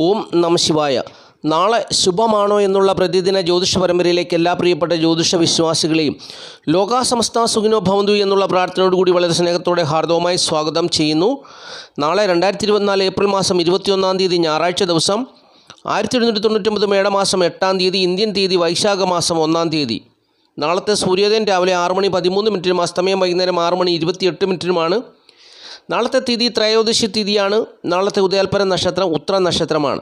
ഓം നമ ശിവായ. നാളെ ശുഭമാണോ എന്നുള്ള പ്രതിദിന ജ്യോതിഷ പരമ്പരയിലേക്ക് എല്ലാ പ്രിയപ്പെട്ട ജ്യോതിഷ വിശ്വാസികളെയും ലോകാസമസ്ത സുഖിനോ ഭവന്തു എന്നുള്ള പ്രാർത്ഥനയോടുകൂടി വളരെ സ്നേഹത്തോടെ ഹാർദവുമായി സ്വാഗതം ചെയ്യുന്നു. നാളെ രണ്ടായിരത്തി ഇരുപത്തിനാല് ഏപ്രിൽ മാസം ഇരുപത്തിയൊന്നാം തീയതി ഞായറാഴ്ച ദിവസം ആയിരത്തി എഴുന്നൂറ്റി തൊണ്ണൂറ്റൊമ്പത് മേടമാസം എട്ടാം തീയതി ഇന്ത്യൻ തീയതി വൈശാഖ മാസം ഒന്നാം തീയതി. നാളത്തെ സൂര്യോദയം രാവിലെ ആറ് മണി പതിമൂന്ന് മിനിറ്റിനും അസ്തമയം വൈകുന്നേരം ആറ് മണി ഇരുപത്തിയെട്ട് മിനിറ്റിനുമാണ് നാളത്തെ തിഥി ത്രയോദശി തിഥിയാണ്. നാളത്തെ ഉദയാൽപര നക്ഷത്രം ഉത്ര നക്ഷത്രമാണ്.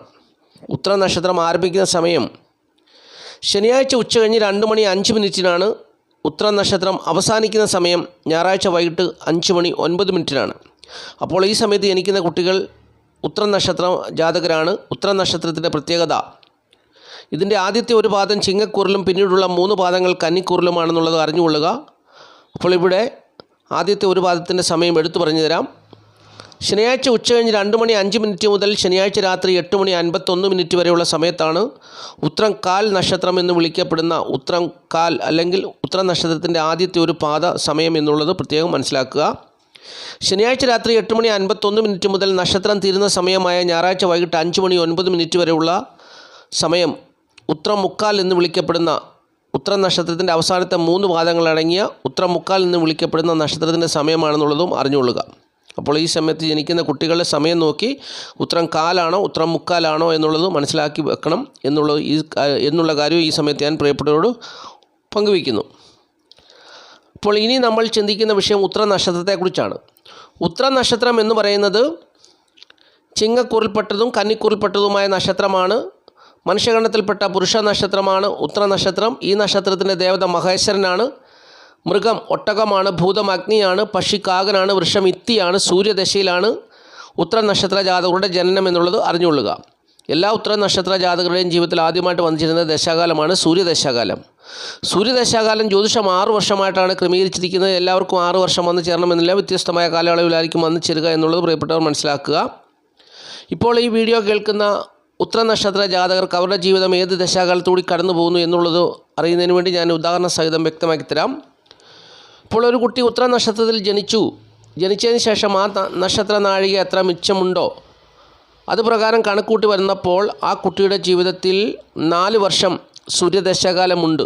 ഉത്ര നക്ഷത്രം ആരംഭിക്കുന്ന സമയം ശനിയാഴ്ച ഉച്ച കഴിഞ്ഞ് രണ്ട് മണി അഞ്ച് മിനിറ്റിനാണ്. ഉത്ര നക്ഷത്രം അവസാനിക്കുന്ന സമയം ഞായറാഴ്ച വൈകിട്ട് അഞ്ച് മണി ഒൻപത് മിനിറ്റിനാണ്. അപ്പോൾ ഈ സമയത്ത് ജനിക്കുന്ന കുട്ടികൾ ഉത്ര നക്ഷത്ര ജാതകരാണ്. ഉത്ര നക്ഷത്രത്തിന്റെ പ്രത്യേകത ഇതിന്റെ ആദ്യത്തെ ഒരു പാദം ചിങ്ങക്കൂറിലും പിന്നീടുള്ള മൂന്ന് പാദങ്ങൾ കന്നിക്കൂറിലുമാണെന്നുള്ളത് അറിഞ്ഞുകൊള്ളുക. അപ്പോൾ ഇവിടെ ആദ്യത്തെ ഒരു പാദത്തിന്റെ സമയം എടുത്തു പറഞ്ഞു തരാം. ശനിയാഴ്ച ഉച്ച കഴിഞ്ഞ് രണ്ട് മണി അഞ്ച് മിനിറ്റ് മുതൽ ശനിയാഴ്ച രാത്രി എട്ട് മണി അൻപത്തൊന്ന് മിനിറ്റ് വരെയുള്ള സമയത്താണ് ഉത്രം കാൽ നക്ഷത്രം എന്ന് വിളിക്കപ്പെടുന്ന ഉത്രം കാൽ അല്ലെങ്കിൽ ഉത്രം നക്ഷത്രത്തിന്റെ ആദ്യത്തെ ഒരു പാത സമയം എന്നുള്ളത് പ്രത്യേകം മനസ്സിലാക്കുക. ശനിയാഴ്ച രാത്രി എട്ട് മണി അൻപത്തൊന്ന് മിനിറ്റ് മുതൽ നക്ഷത്രം തീരുന്ന സമയമായ ഞായറാഴ്ച വൈകിട്ട് അഞ്ച് മണി ഒൻപത് മിനിറ്റ് വരെയുള്ള സമയം ഉത്രം മുക്കാൽ എന്ന് വിളിക്കപ്പെടുന്ന ഉത്രം നക്ഷത്രത്തിന്റെ അവസാനത്തെ മൂന്ന് പാദങ്ങളടങ്ങിയ ഉത്തരമുക്കാൽ എന്ന് വിളിക്കപ്പെടുന്ന നക്ഷത്രത്തിന്റെ സമയമാണെന്നുള്ളതും അറിഞ്ഞുകൊള്ളുക. അപ്പോൾ ഈ സമയത്ത് ജനിക്കുന്ന കുട്ടികളുടെ സമയം നോക്കി ഉത്തരം കാലാണോ ഉത്തരം മുക്കാലാണോ എന്നുള്ളത് മനസ്സിലാക്കി വെക്കണം എന്നുള്ള ഈ എന്നുള്ള കാര്യം ഈ സമയത്ത് ഞാൻ പ്രിയപ്പെട്ടവരോട് പങ്കുവയ്ക്കുന്നു. അപ്പോൾ ഇനി നമ്മൾ ചിന്തിക്കുന്ന വിഷയം ഉത്തര നക്ഷത്രത്തെക്കുറിച്ചാണ് ഉത്തര നക്ഷത്രം എന്ന് പറയുന്നത് ചിങ്ങക്കൂറിൽപ്പെട്ടതും കന്നിക്കൂറിൽപ്പെട്ടതുമായ നക്ഷത്രമാണ്. മനുഷ്യഗണത്തിൽപ്പെട്ട പുരുഷ നക്ഷത്രമാണ് ഉത്ര നക്ഷത്രം. ഈ നക്ഷത്രത്തിന്റെ ദേവത മഹേശ്വരനാണ്. മൃഗം ഒട്ടകമാണ് ഭൂതം അഗ്നിയാണ് പക്ഷി കാകനാണ് വൃക്ഷം ഇത്തിയാണ് സൂര്യദശയിലാണ്. ഉത്ര നക്ഷത്ര ജാതകരുടെ ജനനം എന്നുള്ളത് അറിഞ്ഞുകൊള്ളുക. എല്ലാ ഉത്തര നക്ഷത്ര ജാതകരുടെയും ജീവിതത്തിൽ ആദ്യമായിട്ട് വന്നിച്ചിരുന്ന ദശാകാലമാണ് സൂര്യദശാകാലം. സൂര്യദശാകാലം ജ്യോതിഷം ആറ് വർഷമായിട്ടാണ് ക്രമീകരിച്ചിരിക്കുന്നത്. എല്ലാവർക്കും ആറ് വർഷം വന്നു ചേരണമെന്നില്ല. വ്യത്യസ്തമായ കാലയളവിലായിരിക്കും വന്നു ചേരുക എന്നുള്ളത് പ്രിയപ്പെട്ടവർ മനസ്സിലാക്കുക. ഇപ്പോൾ ഈ വീഡിയോ കേൾക്കുന്ന ഉത്തര നക്ഷത്ര ജാതകർക്ക് അവരുടെ ജീവിതം ഏത് ദശാകാലത്തൂടി കടന്നു പോകുന്നു എന്നുള്ളത് അറിയുന്നതിന് വേണ്ടി ഞാൻ ഉദാഹരണ സഹിതം വ്യക്തമാക്കി തരാം. ഇപ്പോൾ ഒരു കുട്ടി ഉത്തര നക്ഷത്രത്തിൽ ജനിച്ചു. ജനിച്ചതിന് ശേഷം ആ നക്ഷത്ര നാഴിക എത്ര മിച്ചമുണ്ടോ? അത് പ്രകാരം കണക്കൂട്ടി വരുന്നപ്പോൾ ആ കുട്ടിയുടെ ജീവിതത്തിൽ നാല് വർഷം സൂര്യദശാകാലമുണ്ട്.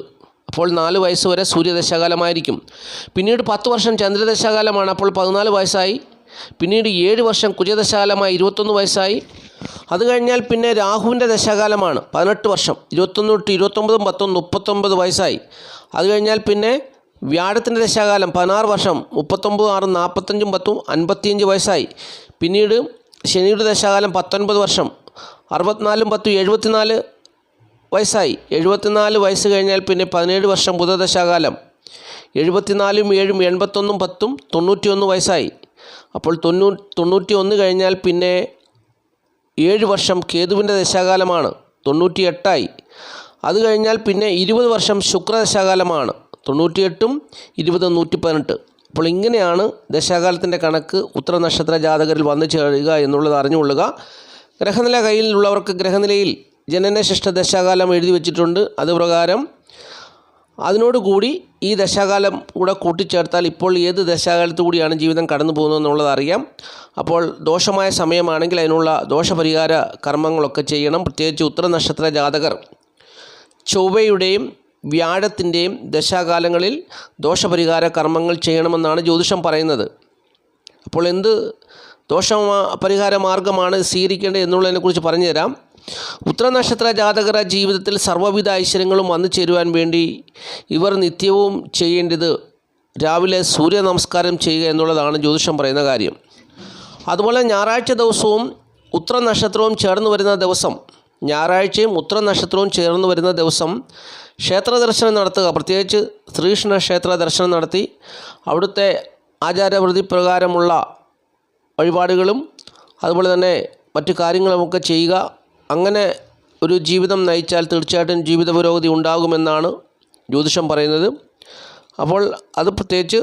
അപ്പോൾ നാല് വയസ്സ് വരെ സൂര്യദശാകാലമായിരിക്കും. പിന്നീട് പത്ത് വർഷം ചന്ദ്രദശാകാലമാണ്. അപ്പോൾ പതിനാല് വയസ്സായി. പിന്നീട് ഏഴ് വർഷം കുജദശാകാലമായി. ഇരുപത്തൊന്ന് വയസ്സായി. അത് കഴിഞ്ഞാൽ പിന്നെ രാഹുവിന്റെ ദശാകാലമാണ് പതിനെട്ട് വർഷം ഇരുപത്തൊന്ന് തൊട്ട് ഇരുപത്തൊമ്പതും പത്തൊന്ന് മുപ്പത്തൊമ്പത് വയസ്സായി. അത് കഴിഞ്ഞാൽ പിന്നെ വ്യാഴത്തിന്റെ ദശാകാലം പതിനാറ് വർഷം മുപ്പത്തൊമ്പത് ആറ് നാൽപ്പത്തഞ്ചും പത്തും അൻപത്തിയഞ്ച് വയസ്സായി. പിന്നീട് ശനിയുടെ ദശാകാലം പത്തൊൻപത് വർഷം അറുപത്തിനാലും പത്തും എഴുപത്തിനാല് വയസ്സായി. എഴുപത്തിനാല് വയസ്സ് കഴിഞ്ഞാൽ പിന്നെ പതിനേഴ് വർഷം ബുധദശാകാലം എഴുപത്തിനാലും ഏഴും എൺപത്തൊന്നും പത്തും തൊണ്ണൂറ്റിയൊന്ന് വയസ്സായി. അപ്പോൾ തൊണ്ണൂ തൊണ്ണൂറ്റി ഒന്ന് കഴിഞ്ഞാൽ പിന്നെ ഏഴ് വർഷം കേതുവിന്റെ ദശാകാലമാണ് തൊണ്ണൂറ്റി എട്ടായി അത് കഴിഞ്ഞാൽ പിന്നെ ഇരുപത് വർഷം ശുക്രദശാകാലമാണ് തൊണ്ണൂറ്റിയെട്ടും ഇരുപത് നൂറ്റി പതിനെട്ട് അപ്പോൾ ഇങ്ങനെയാണ് ദശാകാലത്തിന്റെ കണക്ക് ഉത്തര നക്ഷത്ര ജാതകരിൽ വന്നു ചേരുക എന്നുള്ളത് അറിഞ്ഞുകൊള്ളുക. ഗ്രഹനില കയ്യിലുള്ളവർക്ക് ഗ്രഹനിലയിൽ ജനനശിഷ്ട ദശാകാലം എഴുതി വച്ചിട്ടുണ്ട്. അതുപ്രകാരം അതിനോടുകൂടി ഈ ദശാകാലം കൂടെ കൂട്ടിച്ചേർത്താൽ ഇപ്പോൾ ഏത് ദശാകാലത്തു കൂടിയാണ് ജീവിതം കടന്നു പോകുന്നത് എന്നുള്ളത് അറിയാം. അപ്പോൾ ദോഷമായ സമയമാണെങ്കിൽ അതിനുള്ള ദോഷപരിഹാര കർമ്മങ്ങളൊക്കെ ചെയ്യണം. പ്രത്യേകിച്ച് ഉത്തര നക്ഷത്ര ജാതകർ ചൊവ്വയുടെയും വ്യാഴത്തിന്റെയും ദശാകാലങ്ങളിൽ ദോഷപരിഹാര കർമ്മങ്ങൾ ചെയ്യണമെന്നാണ് ജ്യോതിഷം പറയുന്നത്. അപ്പോൾ എന്ത് ദോഷ പരിഹാര മാർഗമാണ് സ്വീകരിക്കേണ്ടത് എന്നുള്ളതിനെക്കുറിച്ച് പറഞ്ഞു തരാം ഉത്തരനക്ഷത്ര ജാതകര ജീവിതത്തിൽ സർവവിധ ഐശ്വര്യങ്ങളും വന്നു ചേരുവാൻ വേണ്ടി ഇവർ നിത്യവും ചെയ്യേണ്ടത് രാവിലെ സൂര്യ നമസ്കാരം ചെയ്യുക എന്നുള്ളതാണ് ജ്യോതിഷം പറയുന്ന കാര്യം. അതുപോലെ ഞായറാഴ്ച ദിവസവും ഉത്ര നക്ഷത്രവും ചേർന്ന് വരുന്ന ദിവസം ഞായറാഴ്ചയും ഉത്ര നക്ഷത്രവും ചേർന്ന് വരുന്ന ദിവസം ക്ഷേത്ര ദർശനം നടത്തുക. പ്രത്യേകിച്ച് ശ്രീകൃഷ്ണ ക്ഷേത്ര ദർശനം നടത്തി അവിടുത്തെ ആചാരവൃത്തി പ്രകാരമുള്ള വഴിപാടുകളും അതുപോലെ തന്നെ മറ്റു കാര്യങ്ങളുമൊക്കെ ചെയ്യുക. അങ്ങനെ ഒരു ജീവിതം നയിച്ചാൽ തീർച്ചയായിട്ടും ജീവിത പുരോഗതി ഉണ്ടാകുമെന്നാണ് ജ്യോതിഷം പറയുന്നത്. അപ്പോൾ അത് പ്രത്യേകിച്ച്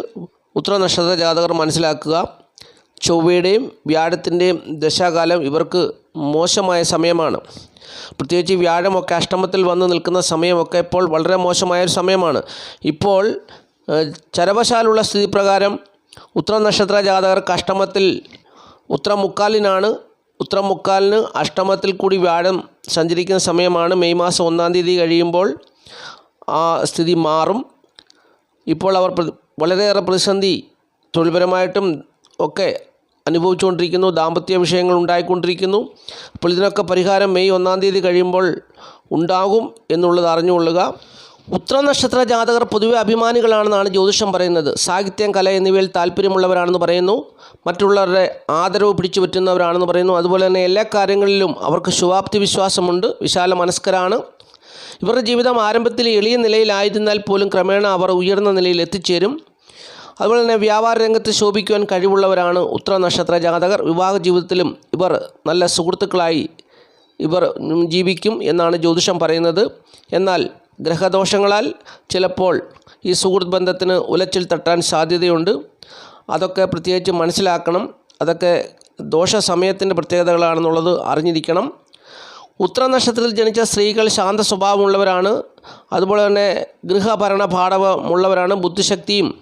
ഉത്തര നക്ഷത്ര ജാതകർ മനസ്സിലാക്കുക. ചൊവ്വയുടെയും വ്യാഴത്തിന്റെയും ദശാകാലം ഇവർക്ക് മോശമായ സമയമാണ്. പ്രത്യേകിച്ച് വ്യാഴമൊക്കെ അഷ്ടമത്തിൽ വന്ന് നിൽക്കുന്ന സമയമൊക്കെ ഇപ്പോൾ വളരെ മോശമായ ഒരു സമയമാണ്. ഇപ്പോൾ ചരവശാലുള്ള സ്ഥിതി പ്രകാരം ഉത്തര നക്ഷത്ര ജാതകർക്ക് അഷ്ടമത്തിൽ ഉത്തര മുക്കാലിനാണ് ഉത്രം മുക്കാലിന് അഷ്ടമത്തിൽ കൂടി വ്യാഴം സഞ്ചരിക്കുന്ന സമയമാണ് മെയ് മാസം ഒന്നാം തീയതി കഴിയുമ്പോൾ ആ സ്ഥിതി മാറും. ഇപ്പോൾ അവർ വളരെയേറെ പ്രതിസന്ധി തൊഴിൽപരമായിട്ടും ഒക്കെ അനുഭവിച്ചുകൊണ്ടിരിക്കുന്നു. ദാമ്പത്യ വിഷയങ്ങൾ ഉണ്ടായിക്കൊണ്ടിരിക്കുന്നു. അപ്പോൾ ഇതിനൊക്കെ പരിഹാരം മെയ് ഒന്നാം തീയതി കഴിയുമ്പോൾ ഉണ്ടാകും എന്നുള്ളത് അറിഞ്ഞുകൊള്ളുക. ഉത്ര നക്ഷത്ര ജാതകർ പൊതുവെ അഭിമാനികളാണെന്നാണ് ജ്യോതിഷം പറയുന്നത്. സാഹിത്യം കല എന്നിവയിൽ താല്പര്യമുള്ളവരാണെന്ന് പറയുന്നു. മറ്റുള്ളവരുടെ ആദരവ് പിടിച്ചു പറ്റുന്നവരാണെന്ന് പറയുന്നു. അതുപോലെ തന്നെ എല്ലാ കാര്യങ്ങളിലും അവർക്ക് ശുഭാപ്തി വിശ്വാസമുണ്ട്. വിശാല മനസ്കരാണ്. ഇവരുടെ ജീവിതം ആരംഭത്തിൽ എളിയ നിലയിലായിരുന്നാൽ പോലും ക്രമേണ അവർ ഉയർന്ന നിലയിൽ എത്തിച്ചേരും. അതുപോലെ തന്നെ വ്യാപാര രംഗത്ത് ശോഭിക്കുവാൻ കഴിവുള്ളവരാണ് ഉത്തര നക്ഷത്ര ജാതകർ. വിവാഹ ജീവിതത്തിലും ഇവർ നല്ല സുഹൃത്തുക്കളായി ഇവർ ജീവിക്കും എന്നാണ് ജ്യോതിഷം പറയുന്നത്. എന്നാൽ ഗ്രഹദോഷങ്ങളാൽ ചിലപ്പോൾ ഈ സുഹൃത്ത് ബന്ധത്തിന് ഉലച്ചിൽ തട്ടാൻ സാധ്യതയുണ്ട്. അതൊക്കെ പ്രത്യേകിച്ച് മനസ്സിലാക്കണം. അതൊക്കെ ദോഷ സമയത്തിന്റെ പ്രത്യേകതകളാണെന്നുള്ളത് അറിഞ്ഞിരിക്കണം. ഉത്തര നക്ഷത്രത്തിൽ ജനിച്ച സ്ത്രീകൾ ശാന്ത സ്വഭാവമുള്ളവരാണ്. അതുപോലെ തന്നെ ഗൃഹഭരണ പാഠവമുള്ളവരാണ് ബുദ്ധിശക്തിയും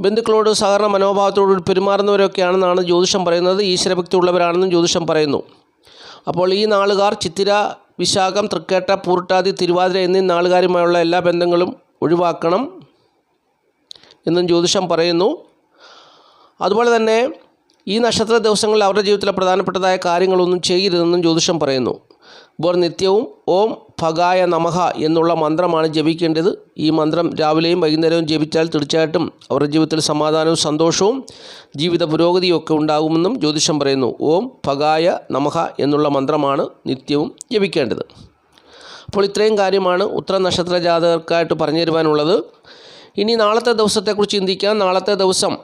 ബന്ധുക്കളോട് സഹകരണ മനോഭാവത്തോട് പെരുമാറുന്നവരൊക്കെയാണെന്നാണ് ജ്യോതിഷം പറയുന്നത്. ഈശ്വരഭക്തി ഉള്ളവരാണെന്നും ജ്യോതിഷം പറയുന്നു. അപ്പോൾ ഈ നാളുകാർ ചിത്തിര വിശാഖം തൃക്കേട്ട പൂർട്ടാതി തിരുവാതിര എന്നീ നാളുകാരുമായുള്ള എല്ലാ ബന്ധങ്ങളും ഒഴിവാക്കണം എന്നും ജ്യോതിഷം പറയുന്നു. അതുപോലെ തന്നെ ഈ നക്ഷത്ര ദിവസങ്ങളിൽ അവരുടെ ജീവിതത്തിലെ പ്രധാനപ്പെട്ടതായ കാര്യങ്ങളൊന്നും ചെയ്യരുതെന്നും ജ്യോതിഷം പറയുന്നു. ഇവർ നിത്യവും ഓം ഭഗായ നമഹ എന്നുള്ള മന്ത്രമാണ് ജപിക്കേണ്ടത്. ഈ മന്ത്രം രാവിലെയും വൈകുന്നേരവും ജപിച്ചാൽ തീർച്ചയായിട്ടും അവരുടെ ജീവിതത്തിൽ സമാധാനവും സന്തോഷവും ജീവിത പുരോഗതിയും ഒക്കെ ഉണ്ടാകുമെന്നും ജ്യോതിഷം പറയുന്നു. ഓം ഭഗായ നമഹ എന്നുള്ള മന്ത്രമാണ് നിത്യവും ജപിക്കേണ്ടത്. അപ്പോൾ ഇത്രയും കാര്യമാണ് ഉത്തര നക്ഷത്ര ജാതകർക്കായിട്ട് പറഞ്ഞു തരുവാനുള്ളത് ഇനി നാളത്തെ ദിവസത്തെക്കുറിച്ച് ചിന്തിക്കാം. നാളത്തെ ദിവസം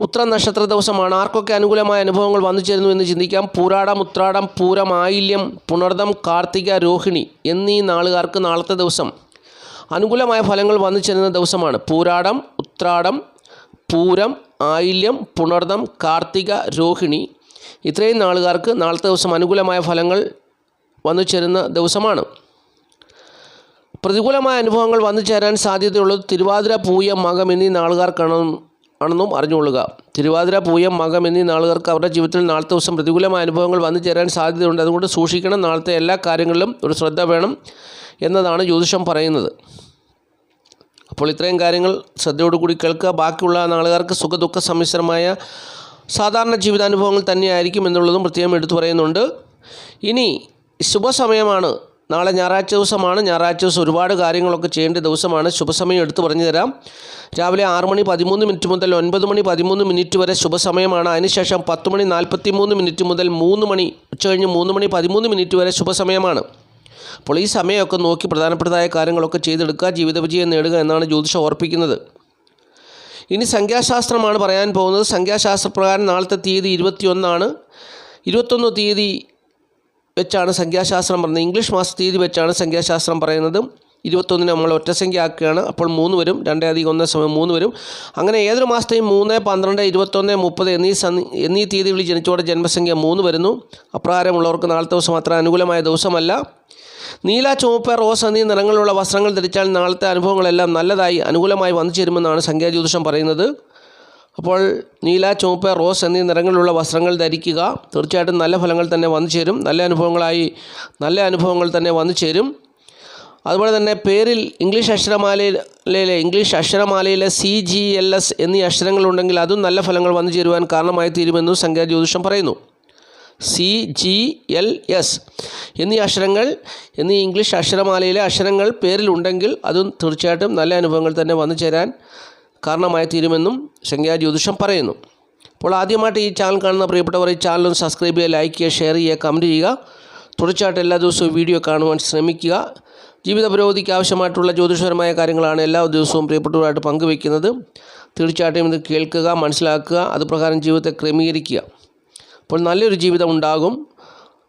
ഉത്ര നക്ഷത്ര ദിവസമാണ് ആർക്കൊക്കെ അനുകൂലമായ അനുഭവങ്ങൾ വന്നു ചേരുന്നു എന്ന് ചിന്തിക്കാം. പൂരാടം ഉത്രാടം പൂരം ആയില്യം പുണർദം കാർത്തിക രോഹിണി എന്നീ നാളുകാർക്ക് നാളത്തെ ദിവസം അനുകൂലമായ ഫലങ്ങൾ വന്നു ചേരുന്ന ദിവസമാണ്. പൂരാടം ഉത്രാടം പൂരം ആയില്യം പുണർദം കാർത്തിക രോഹിണി ഇത്രയും നാളുകാർക്ക് നാളത്തെ ദിവസം അനുകൂലമായ ഫലങ്ങൾ വന്നു ചേരുന്ന ദിവസമാണ്. പ്രതികൂലമായ അനുഭവങ്ങൾ വന്നു ചേരാൻ സാധ്യതയുള്ളത് തിരുവാതിര പൂയം മകം എന്നീ നാളുകാർക്കാണ്. ആണെന്നും അറിഞ്ഞുകൊള്ളുക. തിരുവാതിര പൂയം മകം എന്നീ നാളുകാർക്ക് അവരുടെ ജീവിതത്തിൽ നാളത്തെ ദിവസം പ്രതികൂലമായ അനുഭവങ്ങൾ വന്നു ചേരാൻ സാധ്യതയുണ്ട്. അതുകൊണ്ട് സൂക്ഷിക്കണം. നാളത്തെ എല്ലാ കാര്യങ്ങളിലും ഒരു ശ്രദ്ധ വേണം എന്നതാണ് ജ്യോതിഷം പറയുന്നത്. അപ്പോൾ ഇത്രയും കാര്യങ്ങൾ ശ്രദ്ധയോടുകൂടി കേൾക്കുക. ബാക്കിയുള്ള നാളുകാർക്ക് സുഖദുഃഖ സമ്മിശ്രമായ സാധാരണ ജീവിതാനുഭവങ്ങൾ തന്നെയായിരിക്കും എന്നുള്ളതും പ്രത്യേകം എടുത്തു പറയുന്നുണ്ട്. ഇനി ശുഭസമയമാണ്. നാളെ ഞായറാഴ്ച ദിവസമാണ്. ഞായറാഴ്ച ദിവസം ഒരുപാട് കാര്യങ്ങളൊക്കെ ചെയ്യേണ്ട ദിവസമാണ്. ശുഭസമയം എടുത്തു പറഞ്ഞു തരാം. രാവിലെ ആറ് മണി പതിമൂന്ന് മിനിറ്റ് മുതൽ ഒൻപത് മണി പതിമൂന്ന് മിനിറ്റ് വരെ ശുഭസമയമാണ്. അതിനുശേഷം പത്ത് മണി നാൽപ്പത്തി മൂന്ന് മിനിറ്റ് മുതൽ മൂന്ന് മണി ഉച്ചകഴിഞ്ഞ് മൂന്ന് മണി പതിമൂന്ന് മിനിറ്റ് വരെ ശുഭസമയമാണ്. അപ്പോൾ ഈ സമയമൊക്കെ നോക്കി പ്രധാനപ്പെട്ടതായ കാര്യങ്ങളൊക്കെ ചെയ്തെടുക്കുക ജീവിത വിജയം നേടുക എന്നാണ് ജ്യോതിഷം ഓർപ്പിക്കുന്നത്. ഇനി സംഖ്യാശാസ്ത്രമാണ് പറയാൻ പോകുന്നത്. സംഖ്യാശാസ്ത്രപ്രകാരം നാളത്തെ തീയതി ഇരുപത്തിയൊന്നാണ്. ഇരുപത്തൊന്ന് തീയതി വെച്ചാണ് സംഖ്യാശാസ്ത്രം പറയുന്നത്. ഇംഗ്ലീഷ് മാസ തീയതി വെച്ചാണ് സംഖ്യാശാസ്ത്രം പറയുന്നത്. ഇരുപത്തൊന്നിന് നമ്മൾ ഒറ്റ സംഖ്യ ആക്കുകയാണ് അപ്പോൾ മൂന്ന് വരും. രണ്ടേ അധികം ഒന്നേ സമയം മൂന്ന് വരും. അങ്ങനെ ഏതൊരു മാസത്തെയും മൂന്ന് പന്ത്രണ്ട് ഇരുപത്തൊന്ന് മുപ്പത് എന്നീ എന്നീ തീയതികളിൽ ജനിച്ചവരുടെ ജന്മസംഖ്യ മൂന്ന് വരുന്നു. അപ്രകാരമുള്ളവർക്ക് നാളത്തെ ദിവസം അത്ര അനുകൂലമായ ദിവസമല്ല. നീല ചുവപ്പ് റോസ് എന്നീ നിറങ്ങളുള്ള വസ്ത്രങ്ങൾ ധരിച്ചാൽ നാളത്തെ അനുഭവങ്ങളെല്ലാം നല്ലതായി അനുകൂലമായി വന്നു ചേരുമെന്നാണ് സംഖ്യാജ്യോതിഷം പറയുന്നത്. അപ്പോൾ നീല ചുവപ്പ് റോസ് എന്നീ നിറങ്ങളിലുള്ള വസ്ത്രങ്ങൾ ധരിക്കുക. തീർച്ചയായിട്ടും നല്ല ഫലങ്ങൾ തന്നെ വന്നു ചേരും. നല്ല അനുഭവങ്ങളായി നല്ല അനുഭവങ്ങൾ തന്നെ വന്നു ചേരും. അതുപോലെ തന്നെ പേരിൽ ഇംഗ്ലീഷ് അക്ഷരമാലയിലെ ഇംഗ്ലീഷ് അക്ഷരമാലയിലെ സി ജി എൽ എസ് എന്നീ അക്ഷരങ്ങളുണ്ടെങ്കിൽ അതും നല്ല ഫലങ്ങൾ വന്നു ചേരുവാൻ കാരണമായി തീരുമെന്നും സംഖ്യാജ്യോതിഷം പറയുന്നു. സി ജി എൽ എസ് എന്നീ അക്ഷരങ്ങൾ എന്നീ ഇംഗ്ലീഷ് അക്ഷരമാലയിലെ അക്ഷരങ്ങൾ പേരിലുണ്ടെങ്കിൽ അതും തീർച്ചയായിട്ടും നല്ല അനുഭവങ്ങൾ തന്നെ വന്നു ചേരാൻ കാരണമായി തീരുമെന്നും സംഖ്യാജ്യോതിഷം പറയുന്നു. അപ്പോൾ ആദ്യമായിട്ട് ഈ ചാനൽ കാണുന്ന പ്രിയപ്പെട്ടവർ ഈ ചാനൽ സബ്സ്ക്രൈബ് ചെയ്യുക ലൈക്ക് ചെയ്യുക ഷെയർ ചെയ്യുക കമന്റ് ചെയ്യുക. തുടർച്ചയായിട്ട് എല്ലാ ദിവസവും വീഡിയോ കാണുവാൻ ശ്രമിക്കുക. ജീവിത പുരോഗതിക്ക് ആവശ്യമായിട്ടുള്ള ജ്യോതിഷപരമായ കാര്യങ്ങളാണ് എല്ലാ ദിവസവും പ്രിയപ്പെട്ടവരായിട്ട് പങ്കുവയ്ക്കുന്നത്. തീർച്ചയായിട്ടും ഇത് കേൾക്കുക മനസ്സിലാക്കുക അതുപ്രകാരം ജീവിതത്തെ ക്രമീകരിക്കുക. അപ്പോൾ നല്ലൊരു ജീവിതം ഉണ്ടാകും.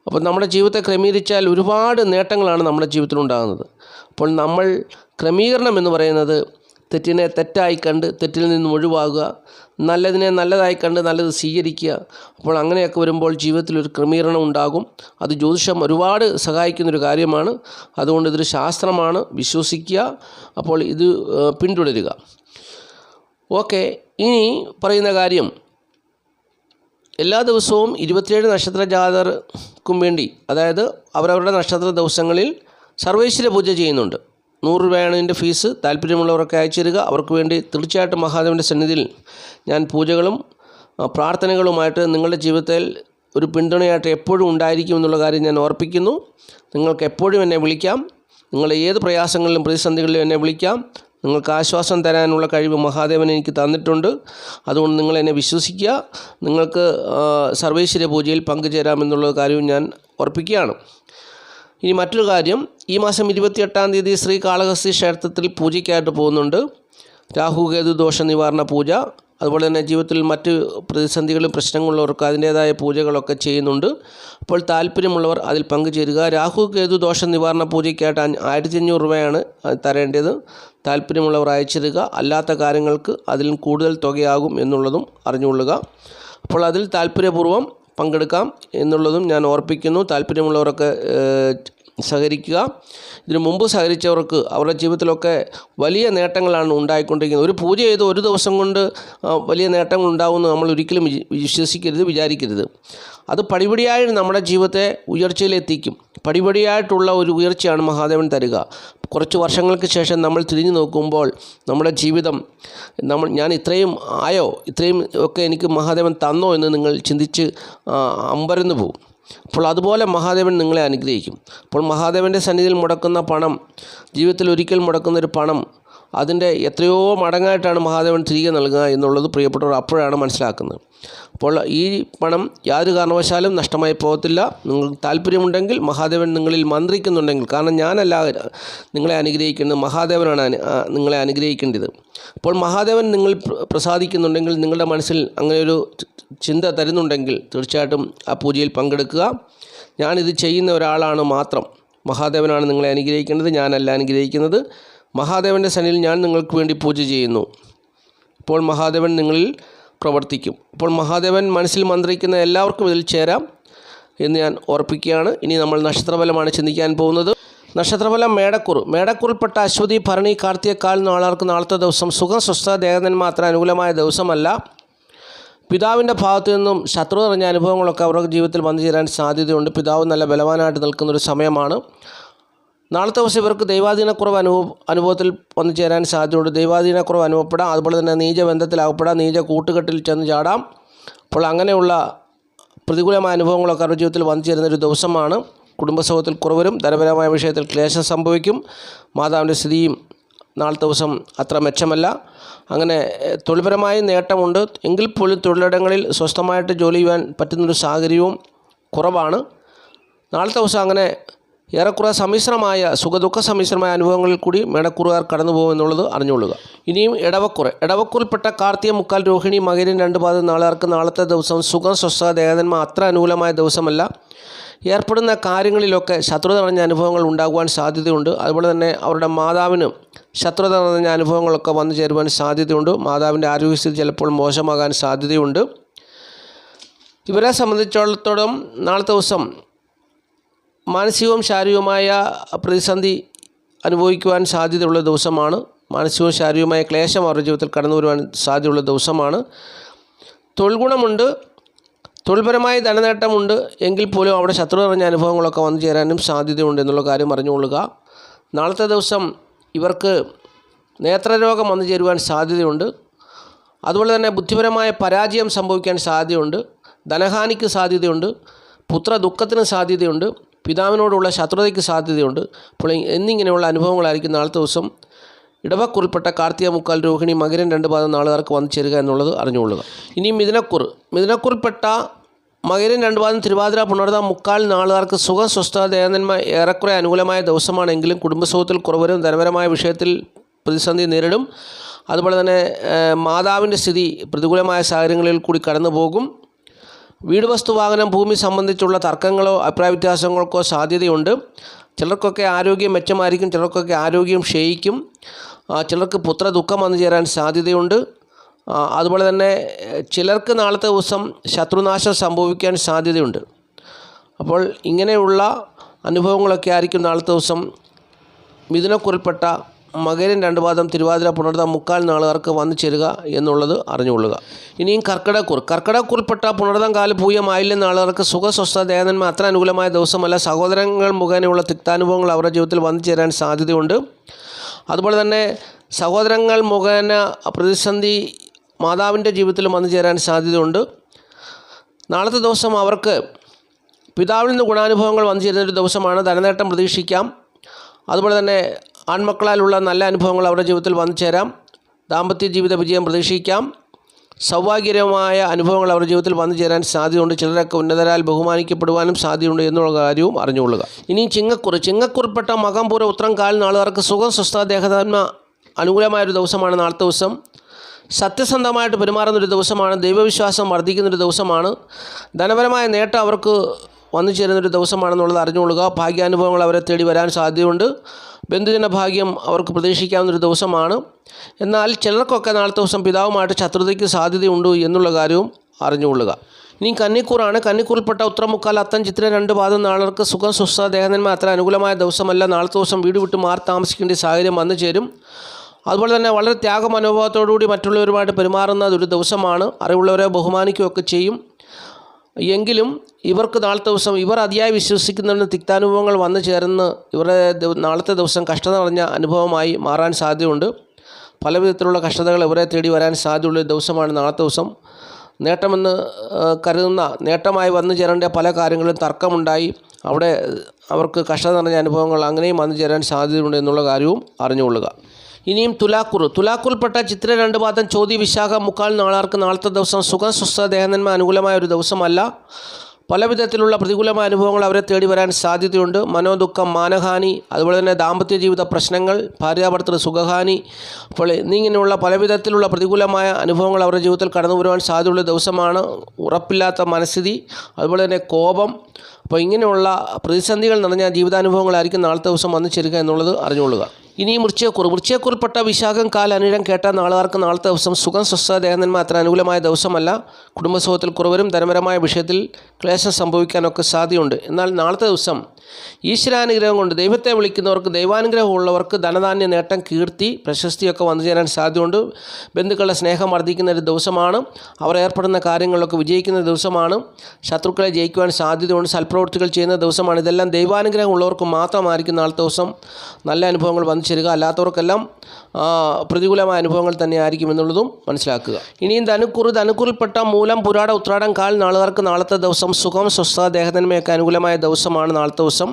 അപ്പോൾ നമ്മുടെ ജീവിതത്തെ ക്രമീകരിച്ചാൽ ഒരുപാട് നേട്ടങ്ങളാണ് നമ്മുടെ ജീവിതത്തിൽ ഉണ്ടാകുന്നത് അപ്പോൾ നമ്മൾ ക്രമീകരണം എന്ന് പറയുന്നത് തെറ്റിനെ തെറ്റായി കണ്ട് തെറ്റിൽ നിന്നും ഒഴിവാകുക നല്ലതിനെ നല്ലതായി കണ്ട് നല്ലത് സ്വീകരിക്കുക. അപ്പോൾ അങ്ങനെയൊക്കെ വരുമ്പോൾ ജീവിതത്തിൽ ഒരു ക്രമീകരണം ഉണ്ടാകും. അത് ജ്യോതിഷം ഒരുപാട് സഹായിക്കുന്നൊരു കാര്യമാണ്. അതുകൊണ്ട് ഇതൊരു ശാസ്ത്രമാണ്. വിശ്വസിക്കുക. അപ്പോൾ ഇത് പിന്തുടരുക. ഓക്കെ ഇനി പറയുന്ന കാര്യം. എല്ലാ ദിവസവും ഇരുപത്തിയേഴ് നക്ഷത്ര ജാതർക്കും വേണ്ടി അതായത് അവരവരുടെ നക്ഷത്ര ദിവസങ്ങളിൽ സർവേശ്വര പൂജ ചെയ്യുന്നുണ്ട്. നൂറ് രൂപയാണ് ഇതിന്റെ ഫീസ്. താല്പര്യമുള്ളവരൊക്കെ അയച്ചു തരിക അവർക്ക് വേണ്ടി തീർച്ചയായിട്ടും മഹാദേവന്റെ സന്നിധിയിൽ ഞാൻ പൂജകളും പ്രാർത്ഥനകളുമായിട്ട് നിങ്ങളുടെ ജീവിതത്തിൽ ഒരു പിന്തുണയായിട്ട് എപ്പോഴും ഉണ്ടായിരിക്കും എന്നുള്ള കാര്യം ഞാൻ ഓർപ്പിക്കുന്നു. നിങ്ങൾക്ക് എപ്പോഴും എന്നെ വിളിക്കാം. നിങ്ങളുടെ ഏത് പ്രയാസങ്ങളിലും പ്രതിസന്ധികളിലും എന്നെ വിളിക്കാം. നിങ്ങൾക്ക് ആശ്വാസം തരാനുള്ള കഴിവ് മഹാദേവൻ എനിക്ക് തന്നിട്ടുണ്ട്. അതുകൊണ്ട് നിങ്ങൾ എന്നെ വിശ്വസിക്കുക. നിങ്ങൾക്ക് സർവേശ്വര പൂജയിൽ പങ്കുചേരാമെന്നുള്ള കാര്യവും ഞാൻ ഉറപ്പിക്കുകയാണ് ഇനി മറ്റൊരു കാര്യം ഈ മാസം ഇരുപത്തിയെട്ടാം തീയതി ശ്രീ കാളഹസ്തി ക്ഷേത്രത്തിൽ പൂജയ്ക്കായിട്ട് പോകുന്നുണ്ട്. രാഹുകേതു ദോഷ നിവാരണ പൂജ. അതുപോലെ തന്നെ ജീവിതത്തിൽ മറ്റ് പ്രതിസന്ധികളും പ്രശ്നങ്ങളുള്ളവർക്ക് അതിന്റേതായ പൂജകളൊക്കെ ചെയ്യുന്നുണ്ട്. അപ്പോൾ താല്പര്യമുള്ളവർ അതിൽ പങ്കുചേരുക. രാഹു കേതു ദോഷ നിവാരണ പൂജയ്ക്കായിട്ട് ആയിരത്തി അഞ്ഞൂറ് രൂപയാണ് തരേണ്ടത്. താല്പര്യമുള്ളവർ അയച്ചിരുക അല്ലാത്ത കാര്യങ്ങൾക്ക് അതിൽ കൂടുതൽ തുകയാകും എന്നുള്ളതും അറിഞ്ഞുകൊള്ളുക. അപ്പോൾ അതിൽ താല്പര്യപൂർവം പങ്കെടുക്കാം എന്നുള്ളതും ഞാൻ ഓർപ്പിക്കുന്നു. താല്പര്യമുള്ളവരൊക്കെ സഹകരിക്കുക. ഇതിനു മുമ്പ് സഹകരിച്ചവർക്ക് അവരുടെ ജീവിതത്തിലൊക്കെ വലിയ നേട്ടങ്ങളാണ് ഉണ്ടായിക്കൊണ്ടിരിക്കുന്നത്. ഒരു പൂജ ചെയ്ത് ഒരു ദിവസം കൊണ്ട് വലിയ നേട്ടങ്ങൾ ഉണ്ടാകുമെന്ന് നമ്മൾ ഒരിക്കലും വിശ്വസിക്കരുത് വിചാരിക്കരുത്. അത് പടിപടിയായി നമ്മുടെ ജീവിതത്തെ ഉയർച്ചയിലെത്തിക്കും. പടിപടിയായിട്ടുള്ള ഒരു ഉയർച്ചയാണ് മഹാദേവൻ തരിക. കുറച്ച് വർഷങ്ങൾക്ക് ശേഷം നമ്മൾ തിരിഞ്ഞു നോക്കുമ്പോൾ നമ്മുടെ ജീവിതം നമ്മൾ ഞാൻ ഇത്രയും ആയോ? ഇത്രയും ഒക്കെ എനിക്ക് മഹാദേവൻ തന്നോ എന്ന് നിങ്ങൾ ചിന്തിച്ച് അമ്പരന്ന് പോകും. അപ്പോൾ അതുപോലെ മഹാദേവൻ നിങ്ങളെ അനുഗ്രഹിക്കും. അപ്പോൾ മഹാദേവന്റെ സന്നിധിയിൽ മുടക്കുന്ന പണം ജീവിതത്തിൽ ഒരിക്കൽ മുടക്കുന്ന ഒരു പണം അതിന്റെ എത്രയോ മടങ്ങായിട്ടാണ് മഹാദേവൻ തിരികെ നൽകുക എന്നുള്ളത് പ്രിയപ്പെട്ടവർ അപ്പോഴാണ് മനസ്സിലാക്കുന്നത്. അപ്പോൾ ഈ പണം യാതൊരു കാരണവശാലും നഷ്ടമായി പോകത്തില്ല. നിങ്ങൾക്ക് താല്പര്യമുണ്ടെങ്കിൽ മഹാദേവൻ നിങ്ങളിൽ മന്ത്രിക്കുന്നുണ്ടെങ്കിൽ കാരണം ഞാനല്ല നിങ്ങളെ അനുഗ്രഹിക്കുന്നത് മഹാദേവനാണ് നിങ്ങളെ അനുഗ്രഹിക്കേണ്ടത്. അപ്പോൾ മഹാദേവൻ നിങ്ങൾ പ്രസാദിക്കുന്നുണ്ടെങ്കിൽ നിങ്ങളുടെ മനസ്സിൽ അങ്ങനെ ഒരു ചിന്ത തരുന്നുണ്ടെങ്കിൽ തീർച്ചയായിട്ടും ആ പൂജയിൽ പങ്കെടുക്കുക. ഞാനിത് ചെയ്യുന്ന ഒരാളാണ് മാത്രം. മഹാദേവനാണ് നിങ്ങളെ അനുഗ്രഹിക്കേണ്ടത് ഞാനല്ല അനുഗ്രഹിക്കുന്നത്. മഹാദേവന്റെ സനിയിൽ ഞാൻ നിങ്ങൾക്ക് വേണ്ടി പൂജ ചെയ്യുന്നു. ഇപ്പോൾ മഹാദേവൻ നിങ്ങളിൽ പ്രവർത്തിക്കും. അപ്പോൾ മഹാദേവൻ മനസ്സിൽ മന്ത്രിക്കുന്ന എല്ലാവർക്കും ഇതിൽ ചേരാം എന്ന് ഞാൻ ഓർപ്പിക്കുകയാണ് ഇനി നമ്മൾ നക്ഷത്രഫലമാണ് ചിന്തിക്കാൻ പോകുന്നത്. നക്ഷത്രഫലം മേടക്കുറു മേടക്കുറിൽപ്പെട്ട അശ്വതി ഭരണി കാർത്തിക കാൽ നാളാർക്ക് നാളത്തെ ദിവസം സുഖം സ്വസ്ഥ ദേഹന്മാർ അത്ര അനുകൂലമായ ദിവസമല്ല. പിതാവിന്റെ ഭാഗത്തു നിന്നും ശത്രു നിറഞ്ഞ അനുഭവങ്ങളൊക്കെ അവരുടെ ജീവിതത്തിൽ വന്നു ചേരാൻ സാധ്യതയുണ്ട്. പിതാവ് നല്ല ബലവാനായിട്ട് നിൽക്കുന്നൊരു സമയമാണ്. നാളത്തെ ദിവസം ഇവർക്ക് ദൈവാധീനക്കുറവ് അനുഭവ അനുഭവത്തിൽ വന്നു ചേരാൻ സാധ്യതയുണ്ട്. ദൈവാധീനക്കുറവ് അനുഭവപ്പെടാം. അതുപോലെ തന്നെ നീചബന്ധത്തിലാവപ്പെടാം നീച കൂട്ടുകെട്ടിൽ ചെന്ന് ചാടാം. അപ്പോൾ അങ്ങനെയുള്ള പ്രതികൂലമായ അനുഭവങ്ങളൊക്കെ അവരുടെ ജീവിതത്തിൽ വന്നു ചേരുന്ന ഒരു ദിവസമാണ്. കുടുംബസൗഹത്തിൽ കുറവരും ധനപരമായ വിഷയത്തിൽ ക്ലേശം സംഭവിക്കും. മാതാവിന്റെ സ്ഥിതിയും നാളത്തെ ദിവസം അത്ര മെച്ചമല്ല. അങ്ങനെ തൊഴിൽപരമായ നേട്ടമുണ്ട്. എങ്കിൽ പോലും തൊഴിലിടങ്ങളിൽ സ്വസ്ഥമായിട്ട് ജോലി ചെയ്യാൻ പറ്റുന്നൊരു സാഹചര്യവും കുറവാണ്. നാളത്തെ ദിവസം അങ്ങനെ ഏറെക്കുറെ സമ്മിശ്രമായ സുഖദുഃഖ സമ്മിശ്രമായ അനുഭവങ്ങളിൽ കൂടി മേടക്കുറുകാർ കടന്നു പോകും എന്നുള്ളത് അറിഞ്ഞുകൊള്ളുക. ഇനിയും ഇടവക്കുറ ഇടവക്കുറിൽപ്പെട്ട കാർത്തിക മുക്കാൽ രോഹിണി മകരൻ രണ്ട് പാദം നാളുകാർക്ക് നാളത്തെ ദിവസം സുഖം സ്വസ്ഥ ദേഹന്മാർ അത്ര അനുകൂലമായ ദിവസമല്ല. ഏർപ്പെടുന്ന കാര്യങ്ങളിലൊക്കെ ശത്രുത നിറഞ്ഞ അനുഭവങ്ങൾ ഉണ്ടാകുവാൻ സാധ്യതയുണ്ട്. അതുപോലെ തന്നെ അവരുടെ മാതാവിനും ശത്രുത നിറഞ്ഞ അനുഭവങ്ങളൊക്കെ വന്നു ചേരുവാൻ സാധ്യതയുണ്ട്. മാതാവിന്റെ ആരോഗ്യസ്ഥിതി ചിലപ്പോൾ മോശമാകാൻ സാധ്യതയുണ്ട്. ഇവരെ സംബന്ധിച്ചിടത്തോളം നാളത്തെ ദിവസം മാനസികവും ശാരീരികവുമായ പ്രതിസന്ധി അനുഭവിക്കുവാൻ സാധ്യതയുള്ള ദിവസമാണ്. മാനസികവും ശാരീരികവുമായ ക്ലേശം അവരുടെ ജീവിതത്തിൽ കടന്നു വരുവാൻ സാധ്യതയുള്ള ദിവസമാണ്. തൊഴിൽ ഗുണമുണ്ട്. തൊഴിൽപരമായ ധനനേട്ടമുണ്ട്. എങ്കിൽ പോലും അവിടെ ശത്രു നിറഞ്ഞ അനുഭവങ്ങളൊക്കെ വന്നു ചേരാനും സാധ്യതയുണ്ട് എന്നുള്ള കാര്യം അറിഞ്ഞുകൊള്ളുക. നാളത്തെ ദിവസം ഇവർക്ക് നേത്രരോഗം വന്നു ചേരുവാൻ സാധ്യതയുണ്ട്. അതുപോലെ തന്നെ ബുദ്ധിപരമായ പരാജയം സംഭവിക്കാൻ സാധ്യതയുണ്ട്. ധനഹാനിക്ക് സാധ്യതയുണ്ട്. പുത്ര ദുഃഖത്തിന് സാധ്യതയുണ്ട്. പിതാവിനോടുള്ള ശത്രുതയ്ക്ക് സാധ്യതയുണ്ട്. അപ്പോൾ എന്നിങ്ങനെയുള്ള അനുഭവങ്ങളായിരിക്കും നാളത്തെ ദിവസം ഇടവക്കുറിൽപ്പെട്ട കാർത്തിക മുക്കാൽ രോഹിണി മകരൻ രണ്ട് പാദം നാളുകാർക്ക് വന്നു ചേരുക എന്നുള്ളത് അറിഞ്ഞുകൊള്ളുക. ഇനി മിഥുനക്കുറ് മിഥുനക്കുറിൽപ്പെട്ട മകരൻ രണ്ട് പാദം തിരുവാതിര പുണർത മുക്കാൽ നാളുകാർക്ക് സുഖ സ്വസ്ഥ ദേവന്മ ഏറെക്കുറെ അനുകൂലമായ ദിവസമാണെങ്കിലും കുടുംബസുഖത്തിൽ കുറവരും ധനപരമായ വിഷയത്തിൽ പ്രതിസന്ധി നേരിടും. അതുപോലെ തന്നെ മാതാവിന്റെ സ്ഥിതി പ്രതികൂലമായ സാഹചര്യങ്ങളിൽ കൂടി കടന്നു പോകും വീട് വസ്തു വാഹനം ഭൂമി സംബന്ധിച്ചുള്ള തർക്കങ്ങളോ അഭിപ്രായ വ്യത്യാസങ്ങൾക്കോ സാധ്യതയുണ്ട്. ചിലർക്കൊക്കെ ആരോഗ്യം മെച്ചമായിരിക്കും ചിലർക്കൊക്കെ ആരോഗ്യം ക്ഷയിക്കും. ചിലർക്ക് പുത്ര ദുഃഖം വന്നു ചേരാൻ സാധ്യതയുണ്ട്. അതുപോലെ തന്നെ ചിലർക്ക് നാളത്തെ ദിവസം ശത്രുനാശം സംഭവിക്കാൻ സാധ്യതയുണ്ട്. അപ്പോൾ ഇങ്ങനെയുള്ള അനുഭവങ്ങളൊക്കെ ആയിരിക്കും നാളത്തെ ദിവസം മിഥുനക്കുറിൽപ്പെട്ട മകരൻ രണ്ട് പാദം തിരുവാതിര പുണർത്ത മുക്കാൽ നാളുകാർക്ക് വന്നു ചേരുക എന്നുള്ളത് അറിഞ്ഞുകൊള്ളുക. ഇനിയും കർക്കിടക്കുർ കർക്കിടക്കുറിൽപ്പെട്ട പുണർതം കാല പൂയമായില്ലെന്ന ആളുകൾക്ക് സുഖസ്വസ്ഥ ദേഹന്മ അത്ര അനുകൂലമായ ദിവസമല്ല. സഹോദരങ്ങൾ മുഖേനയുള്ള തിക്താനുഭവങ്ങൾ അവരുടെ ജീവിതത്തിൽ വന്നു ചേരാൻ സാധ്യതയുണ്ട്. അതുപോലെ തന്നെ സഹോദരങ്ങൾ മുഖേന പ്രതിസന്ധി മാതാവിന്റെ ജീവിതത്തിൽ വന്നു ചേരാൻ സാധ്യതയുണ്ട്. നാളത്തെ ദിവസം അവർക്ക് പിതാവിൽ നിന്ന് ഗുണാനുഭവങ്ങൾ വന്നു ചേരുന്ന ഒരു ദിവസമാണ്. ധനനേട്ടം പ്രതീക്ഷിക്കാം. അതുപോലെ തന്നെ ആൺമക്കളാലുള്ള നല്ല അനുഭവങ്ങൾ അവരുടെ ജീവിതത്തിൽ വന്നു ചേരാം. ദാമ്പത്യ ജീവിത വിജയം പ്രതീക്ഷിക്കാം. സൗഭാഗ്യകരമായ അനുഭവങ്ങൾ അവരുടെ ജീവിതത്തിൽ വന്നു ചേരാൻ സാധ്യതയുണ്ട്. ചിലരൊക്കെ ഉന്നതരാൽ ബഹുമാനിക്കപ്പെടുവാനും സാധ്യതയുണ്ട് എന്നുള്ള കാര്യവും അറിഞ്ഞുകൊള്ളുക. ഇനി ചിങ്ങക്കുറി ചിങ്ങക്കുറിപ്പെട്ട മകംപൂര ഉത്രം കാൽ നാളുകാർക്ക് സുഖം സ്വസ്ഥ ദേഹതന്മ അനുകൂലമായൊരു ദിവസമാണ് നാളത്തെ ദിവസം. സത്യസന്ധമായിട്ട് പെരുമാറുന്നൊരു ദിവസമാണ്. ദൈവവിശ്വാസം വർദ്ധിക്കുന്നൊരു ദിവസമാണ്. ധനപരമായ നേട്ടം അവർക്ക് വന്നു ചേരുന്നൊരു ദിവസമാണെന്നുള്ളത് അറിഞ്ഞുകൊള്ളുക. ഭാഗ്യാനുഭവങ്ങൾ അവരെ തേടി വരാൻ സാധ്യതയുണ്ട്. ബന്ധുജന ഭാഗ്യം അവർക്ക് പ്രതീക്ഷിക്കാവുന്നൊരു ദിവസമാണ്. എന്നാൽ ചിലർക്കൊക്കെ നാളത്തെ ദിവസം പിതാവുമായിട്ട് ശത്രുതയ്ക്ക് സാധ്യതയുണ്ട് എന്നുള്ള കാര്യവും അറിഞ്ഞുകൊള്ളുക. ഇനി കന്നിക്കൂറാണ്. കന്നിക്കൂറിൽപ്പെട്ട ഉത്തരമുക്കാൽ അത്തം ചിത്ര രണ്ട് പാദം നാളർക്ക് സുഖം സ്വസ്ഥ ദേഹനന്മ അത്ര അനുകൂലമായ ദിവസമല്ല. നാളത്തെ ദിവസം വീട് വിട്ട് മാറി താമസിക്കേണ്ട സാഹചര്യം വന്നു ചേരും. അതുപോലെ തന്നെ വളരെ ത്യാഗ മനോഭാവത്തോടുകൂടി മറ്റുള്ളവരുമായിട്ട് പെരുമാറുന്ന ഒരു ദിവസമാണ്. അറിവുള്ളവരെ ബഹുമാനിക്കുകയൊക്കെ ചെയ്യും. എങ്കിലും ഇവർക്ക് നാളത്തെ ദിവസം ഇവർ അതിയായി വിശ്വസിക്കുന്നതിന് തിക്താനുഭവങ്ങൾ വന്നു ചേർന്ന് ഇവരുടെ നാളത്തെ ദിവസം കഷ്ടത നിറഞ്ഞ അനുഭവമായി മാറാൻ സാധ്യതയുണ്ട്. പല വിധത്തിലുള്ള കഷ്ടതകൾ ഇവരെ തേടി വരാൻ സാധ്യതയുള്ള ദിവസമാണ് നാളത്തെ ദിവസം. നേട്ടമെന്ന് കരുതുന്ന നേട്ടമായി വന്നു ചേരേണ്ട പല കാര്യങ്ങളും തർക്കമുണ്ടായി. അവിടെ അവർക്ക് കഷ്ടത നിറഞ്ഞ അനുഭവങ്ങൾ അങ്ങനെയും വന്നു ചേരാൻ സാധ്യതയുണ്ട് എന്നുള്ള കാര്യവും അറിഞ്ഞുകൊള്ളുക. ഇനിയും തുലാക്കുറ് തുലാക്കുറിൽപ്പെട്ട ചിത്ര രണ്ട് പാദം ചോതി വിശാഖ മുക്കാൽ നാളാർക്ക് നാളത്തെ ദിവസം സുഖം സ്വസ്ഥ ദേഹനന്മ അനുകൂലമായ ഒരു ദിവസമല്ല. പല വിധത്തിലുള്ള പ്രതികൂലമായ അനുഭവങ്ങൾ അവരെ തേടി വരാൻ സാധ്യതയുണ്ട്. മനോദുഃഖം മാനഹാനി അതുപോലെ തന്നെ ദാമ്പത്യ ജീവിത പ്രശ്നങ്ങൾ ഭാര്യാഭർത്തൃ സുഖഹാനി അപ്പോൾ എന്നിങ്ങനെയുള്ള പല വിധത്തിലുള്ള പ്രതികൂലമായ അനുഭവങ്ങൾ അവരുടെ ജീവിതത്തിൽ കടന്നു വരുവാൻ സാധ്യതയുള്ള ദിവസമാണ് ഉറപ്പില്ലാത്ത മനസ്ഥിതി അതുപോലെ തന്നെ കോപം. അപ്പോൾ ഇങ്ങനെയുള്ള പ്രതിസന്ധികൾ നിറഞ്ഞ ജീവിതാനുഭവങ്ങളായിരിക്കും നാളത്തെ ദിവസം വന്നു ചേരുക എന്നുള്ളത് അറിഞ്ഞുകൊള്ളുക. ഇനി വൃശ്ചയക്കുറ് വൃശ്ചയക്കുറിൽപ്പെട്ട വിശാഖം കാലനിഴം കേട്ട നാളുകാർക്ക് നാളത്തെ ദിവസം സുഖം സ്വസ്ഥ മാത്രം അത്ര അനുകൂലമായ ദിവസമല്ല. കുടുംബസുഖത്തിൽ കുറവരും ധനപരമായ വിഷയത്തിൽ ക്ലേശം സംഭവിക്കാനൊക്കെ സാധ്യതയുണ്ട്. എന്നാൽ നാളത്തെ ദിവസം ഈശ്വരാനുഗ്രഹം കൊണ്ട് ദൈവത്തെ വിളിക്കുന്നവർക്ക് ദൈവാനുഗ്രഹം ഉള്ളവർക്ക് ധനധാന്യ നേട്ടം കീർത്തി പ്രശസ്തിയൊക്കെ വന്നു ചേരാൻ സാധ്യതയുണ്ട്. ബന്ധുക്കളുടെ സ്നേഹം വർദ്ധിക്കുന്ന ഒരു ദിവസമാണ്. അവർ ഏർപ്പെടുന്ന കാര്യങ്ങളിലൊക്കെ വിജയിക്കുന്ന ദിവസമാണ്. ശത്രുക്കളെ ജയിക്കുവാൻ സാധ്യതയുണ്ട്. സൽപ്രവൃത്തികൾ ചെയ്യുന്ന ദിവസമാണ്. ഇതെല്ലാം ദൈവാനുഗ്രഹം ഉള്ളവർക്ക് മാത്രമായിരിക്കും നാളത്തെ ദിവസം. നല്ല അനുഭവങ്ങൾ വന്നു ചേരുക അല്ലാത്തവർക്കെല്ലാം പ്രതികൂലമായ അനുഭവങ്ങൾ തന്നെ ആയിരിക്കും എന്നുള്ളതും മനസ്സിലാക്കുക. ഇനിയും ധനുക്കുറി ധനുക്കുറിൽപ്പെട്ട മൂലം പുരാട ഉത്രാടം കാൽ നാളുകാർക്ക് നാളത്തെ ദിവസം സുഖം സ്വസ്ഥ ദേഹതന്മയൊക്കെ അനുകൂലമായ ദിവസമാണ് നാളത്തെ ദിവസം.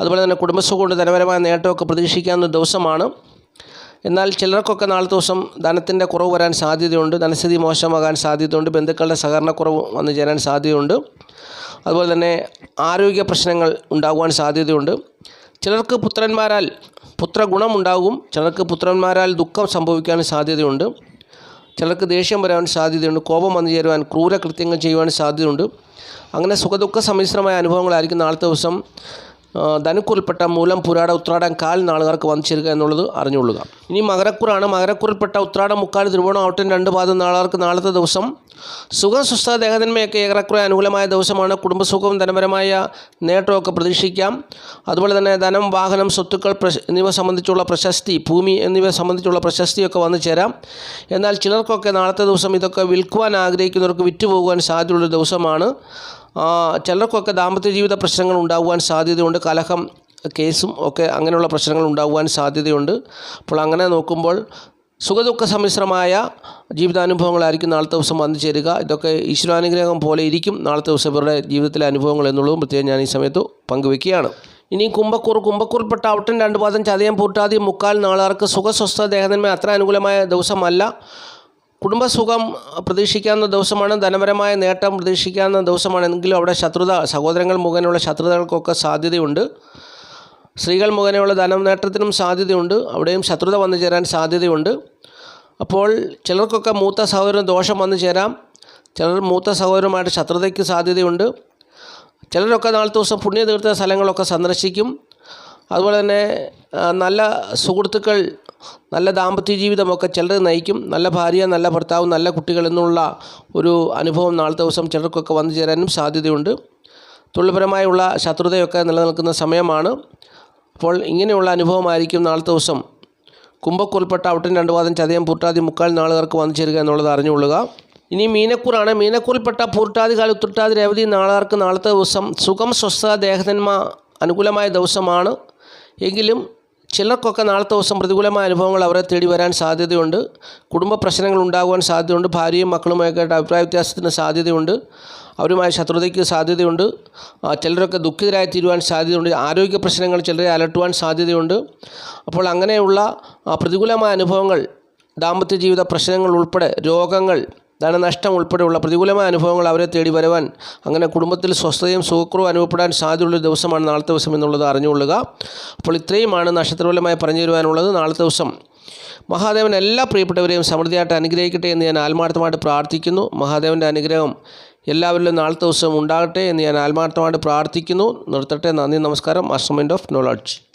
അതുപോലെ തന്നെ കുടുംബസുഖമുണ്ട് ധനപരമായ നേട്ടമൊക്കെ പ്രതീക്ഷിക്കാവുന്ന ദിവസമാണ്. എന്നാൽ ചിലർക്കൊക്കെ നാളെ ദിവസം ധനത്തിന്റെ കുറവ് വരാൻ സാധ്യതയുണ്ട്. ധനസ്ഥിതി മോശമാകാൻ സാധ്യതയുണ്ട്. ബന്ധുക്കളുടെ സഹകരണക്കുറവ് വന്നു ചേരാൻ സാധ്യതയുണ്ട്. അതുപോലെ തന്നെ ആരോഗ്യ പ്രശ്നങ്ങൾ ഉണ്ടാകുവാൻ സാധ്യതയുണ്ട്. ചിലർക്ക് പുത്രന്മാരാൽ പുത്രഗുണം ഉണ്ടാകും ചിലർക്ക് പുത്രന്മാരാൽ ദുഃഖം സംഭവിക്കാൻ സാധ്യതയുണ്ട്. ചിലർക്ക് ദേഷ്യം വരാൻ സാധ്യതയുണ്ട്. കോപം വന്നു ചേരുവാൻ ക്രൂരകൃത്യങ്ങൾ ചെയ്യുവാൻ സാധ്യതയുണ്ട്. അങ്ങനെ സുഖദുഃഖ സമ്മിശ്രമായ അനുഭവങ്ങളായിരിക്കും നാളത്തെ ദിവസം. ധനുക്കുറിൽപ്പെട്ട മൂലം പുരാട ഉത്രാടം കാൽ നാളുകാർക്ക് ചേരുക എന്നുള്ളത് അറിഞ്ഞുകൊള്ളുക. ഇനി മകരക്കുറാണ്. മകരക്കുറിൽപ്പെട്ട ഉത്രാടം മുക്കാൽ തിരുവോണം ഔട്ടൻ രണ്ട് പാദം നാളുകാർക്ക് നാളത്തെ ദിവസം സുഖം സ്വസ്ഥ ദേഹതന്മയൊക്കെ ഏറെക്കുറെ അനുകൂലമായ ദിവസമാണ്. കുടുംബസുഖവും ധനപരമായ നേട്ടമൊക്കെ പ്രതീക്ഷിക്കാം. അതുപോലെ തന്നെ ധനം വാഹനം സ്വത്തുക്കൾ എന്നിവ സംബന്ധിച്ചുള്ള പ്രശസ്തി ഭൂമി എന്നിവ സംബന്ധിച്ചുള്ള പ്രശസ്തിയൊക്കെ വന്നു ചേരാം. എന്നാൽ ചിലർക്കൊക്കെ നാളത്തെ ദിവസം ഇതൊക്കെ വിൽക്കുവാൻ ആഗ്രഹിക്കുന്നവർക്ക് വിറ്റുപോകുവാൻ സാധ്യതയുള്ള ദിവസമാണ്. ചിലർക്കൊക്കെ ദാമ്പത്യ ജീവിത പ്രശ്നങ്ങൾ ഉണ്ടാകുവാൻ സാധ്യതയുണ്ട്. കലഹം കേസും ഒക്കെ അങ്ങനെയുള്ള പ്രശ്നങ്ങൾ ഉണ്ടാകുവാൻ സാധ്യതയുണ്ട്. അപ്പോൾ അങ്ങനെ നോക്കുമ്പോൾ സുഖദുഃഖ സമ്മിശ്രമായ ജീവിതാനുഭവങ്ങളായിരിക്കും നാളത്തെ ദിവസം വന്നു ചേരുക. ഇതൊക്കെ ഈശ്വരാനുഗ്രഹം പോലെ ഇരിക്കും നാളത്തെ ദിവസം ഇവരുടെ ജീവിതത്തിലെ അനുഭവങ്ങൾ എന്നുള്ളതും പ്രത്യേകം ഞാൻ ഈ സമയത്ത് പങ്കുവെക്കുകയാണ് ഇനി കുംഭക്കൂർ കുംഭക്കൂർപ്പെട്ട ഔട്ടൻ രണ്ട് പാദം ചതയം പൂട്ടാതി മുക്കാൽ നാളാർക്ക് സുഖസ്വസ്ഥ ദേഹന്മേ അത്ര അനുകൂലമായ ദിവസമല്ല. കുടുംബസുഖം പ്രതീക്ഷിക്കാവുന്ന ദിവസമാണ് ധനപരമായ നേട്ടം പ്രതീക്ഷിക്കാവുന്ന ദിവസമാണ്. എങ്കിലും അവിടെ ശത്രുത സഹോദരങ്ങൾ മുഖേനയുള്ള ശത്രുതകൾക്കൊക്കെ സാധ്യതയുണ്ട്. സ്ത്രീകൾ മുഖേനയുള്ള ധനം നേട്ടത്തിനും സാധ്യതയുണ്ട്. അവിടെയും ശത്രുത വന്നു ചേരാൻ സാധ്യതയുണ്ട്. അപ്പോൾ ചിലർക്കൊക്കെ മൂത്ത സഹോദരന് ദോഷം വന്നു ചേരാം. ചിലർ മൂത്ത സഹോദരമായിട്ട് ശത്രുതയ്ക്ക് സാധ്യതയുണ്ട്. ചിലരൊക്കെ നാളത്തെ ദിവസം പുണ്യതീർത്ഥ സ്ഥലങ്ങളൊക്കെ സന്ദർശിക്കും. അതുപോലെ തന്നെ നല്ല സുഹൃത്തുക്കൾ നല്ല ദാമ്പത്യ ജീവിതമൊക്കെ ചിലർ നയിക്കും. നല്ല ഭാര്യ നല്ല ഭർത്താവ് നല്ല കുട്ടികൾ എന്നുള്ള ഒരു അനുഭവം നാളത്തെ ദിവസം ചിലർക്കൊക്കെ വന്നു ചേരാനും സാധ്യതയുണ്ട്. തൊഴിൽപരമായുള്ള ശത്രുതയൊക്കെ നിലനിൽക്കുന്ന സമയമാണ്. അപ്പോൾ ഇങ്ങനെയുള്ള അനുഭവമായിരിക്കും നാളത്തെ ദിവസം. കുംഭക്കൂറിൽപ്പെട്ട ഔട്ടൻ രണ്ട് വാദം ചതയം പൂട്ടാതി മുക്കാൽ നാളുകാർക്ക് വന്നു ചേരുക എന്നുള്ളത് അറിഞ്ഞുകൊള്ളുക. ഇനി മീനക്കൂറാണ്. മീനക്കൂറിൽപ്പെട്ട പൂർട്ടാതി കാല ഉത്തുട്ടാതി രേവതി നാളുകാർക്ക് നാളത്തെ ദിവസം സുഖം സ്വസ്ഥ ദേഹതന്മ അനുകൂലമായ ദിവസമാണ്. എങ്കിലും ചിലർക്കൊക്കെ നാളത്തെ ദിവസം പ്രതികൂലമായ അനുഭവങ്ങൾ അവരെ തേടി വരാൻ സാധ്യതയുണ്ട്. കുടുംബ പ്രശ്നങ്ങൾ ഉണ്ടാകുവാൻ സാധ്യതയുണ്ട്. ഭാര്യയും മക്കളുമൊക്കെ അഭിപ്രായ വ്യത്യാസത്തിന് സാധ്യതയുണ്ട്. അവരുമായ ശത്രുതയ്ക്ക് സാധ്യതയുണ്ട്. ചിലരൊക്കെ ദുഃഖിതരായി തീരുവാൻ സാധ്യതയുണ്ട്. ആരോഗ്യ പ്രശ്നങ്ങൾ ചിലരെ അലട്ടുവാൻ സാധ്യതയുണ്ട്. അപ്പോൾ അങ്ങനെയുള്ള പ്രതികൂലമായ അനുഭവങ്ങൾ ദാമ്പത്യ ജീവിത പ്രശ്നങ്ങൾ ഉൾപ്പെടെ രോഗങ്ങൾ ധനനഷ്ടം ഉൾപ്പെടെയുള്ള പ്രതികൂലമായ അനുഭവങ്ങൾ അവരെ തേടി വരുവാൻ അങ്ങനെ കുടുംബത്തിൽ സ്വസ്ഥതയും സുഖക്കുറവും അനുഭവപ്പെടാൻ സാധ്യതയുള്ള ദിവസമാണ് നാളത്തെ ദിവസം എന്നുള്ളത് അറിഞ്ഞുകൊള്ളുക. അപ്പോൾ ഇത്രയുമാണ് നക്ഷത്രപരമായി പറഞ്ഞു തരുവാനുള്ളത് നാളത്തെ ദിവസം. മഹാദേവൻ എല്ലാ പ്രിയപ്പെട്ടവരെയും സമൃദ്ധിയായിട്ട് അനുഗ്രഹിക്കട്ടെ എന്ന് ഞാൻ ആത്മാർത്ഥമായിട്ട് പ്രാർത്ഥിക്കുന്നു. മഹാദേവന്റെ അനുഗ്രഹം എല്ലാവരിലും നാളത്തെ ദിവസം ഉണ്ടാകട്ടെ എന്ന് ഞാൻ ആത്മാർത്ഥമായിട്ട് പ്രാർത്ഥിക്കുന്നു. നിർത്തട്ടെ. നന്ദി നമസ്കാരം. അസ്റ്റമെന്റ് ഓഫ് നോളജ്